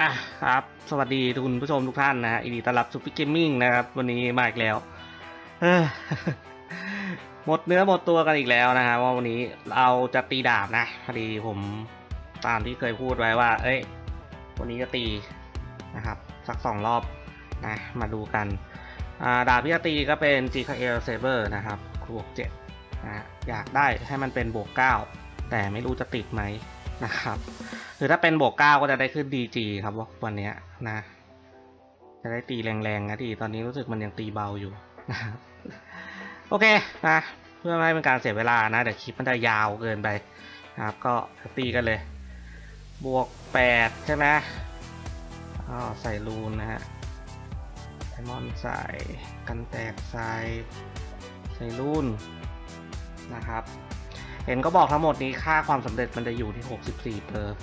อะครับ สวัสดีทุกผู้ชมทุกท่านนะฮะยินดีต้อนรับสู่พิกเกมมิ่งนะครับ วันนี้มาอีกแล้วหมดเนื้อหมดตัวกันอีกแล้วนะฮะว่าวันนี้เราจะตีดาบนะพอดีผมตามที่เคยพูดไว้ว่า เอ้ย วันนี้จะตีนะครับ สักสองรอบนะ มาดูกันาดาบที่จะตีก็เป็น GKL Saber นะครับบวกเจ็ดนะฮะอยากได้ให้มันเป็นบวกเก้าแต่ไม่รู้จะติดไหม นะครับหรือถ้าเป็นบวกเก้าก็จะได้ขึ้น DG ครับวันนี้นะ จะได้ตีแรงๆนะทีตอนนี้รู้สึกมันยังตีเบาอยู่นะครับโอเคนะเพื่อไม่ให้เป็นการเสียเวลานะเดี๋ยวคลิปมันจะยาวเกินไปนะครับ ก็ตีกันเลย บวกแปดใช่ไหมอ๋อใส่รูนนะฮะไดมอนใส่กันแตกใส่ใส่รูนนะครับ เห็นก็บอกทั้งหมดนี้ค่าความสำเร็จมันจะอยู่ที่ 64เปอร์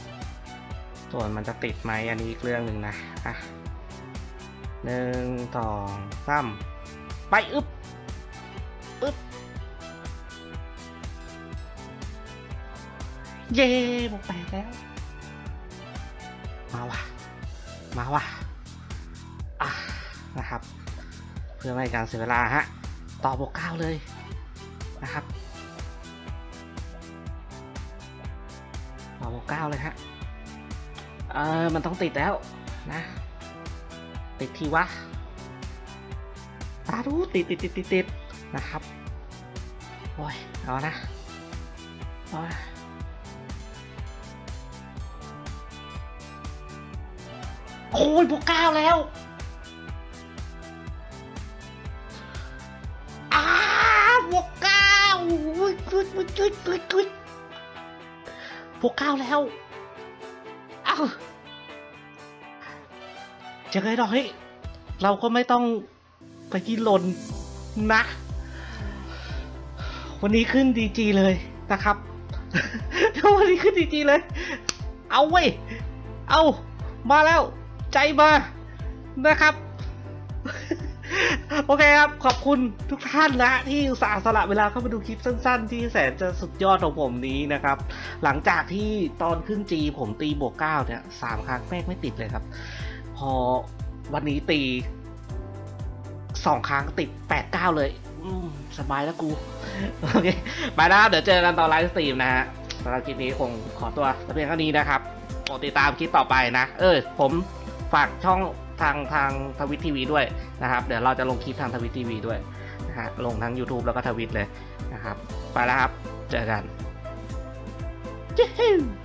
ส่วนมันจะติดไหมอันนี้อีกเรื่องหนึ่งนะอะหนึ่งสองสามไปอึ๊บอึ๊บเย่บอกแปดแล้ว มาว่ะ มาว่ะอะนะครับ เพื่อไม่ให้การเสียเวลาฮะ ต่อบวกเก้าเลยนะครับ เก้าเลยฮะ เออมันต้องติดแล้วนะ ติดทีวะตาดูติดติดติดติดติดนะครับ โอ้ย เอานะโอ้ยโอ้ยบวกเก้าแล้วอ้าบวกเก้าอุ้ยกุดกุดกุดกุด วกเก้าแล้วเอ้าจะไงดอกเฮ้ยเราก็ไม่ต้องไปที่ลนนะ วันนี้ขึ้นดีจีเลยนะครับวันนี้ขึ้นดีจีเลย เอาเว้ย เอา มาแล้ว ใจมา นะครับ โอเคครับ ขอบคุณทุกท่านนะ ที่อุตส่าห์สละเวลาเข้ามาดูคลิปสั้นๆ ที่แสนจะสุดยอดของผมนี้นะครับ หลังจากที่ตอนขึ้นจีผมตีบวกเก้าเนี่ยสามครั้งแม่งไม่ติดเลยครับ พอวันนี้ตีสองครั้งติดแปดเก้าเลยสบายแล้วกูโอเคไปนะครับเดี๋ยวเจอกันตอนไลฟ์สตรีมนะฮะสำหรับคลิปนี้คงขอตัวแต่เพียงเท่านี้นะครับโปรดติดตามคลิปต่อไปนะ เออผมฝากช่อง ทางทางทวิตทีวีด้วยนะครับ เดี๋ยวเราจะลงคลิปทางทวิตทีวีด้วยนะฮะลงทั้ง YouTube แล้วก็ทวิตเลยนะครับ ไปแล้วครับ เจอกัน Yahoo!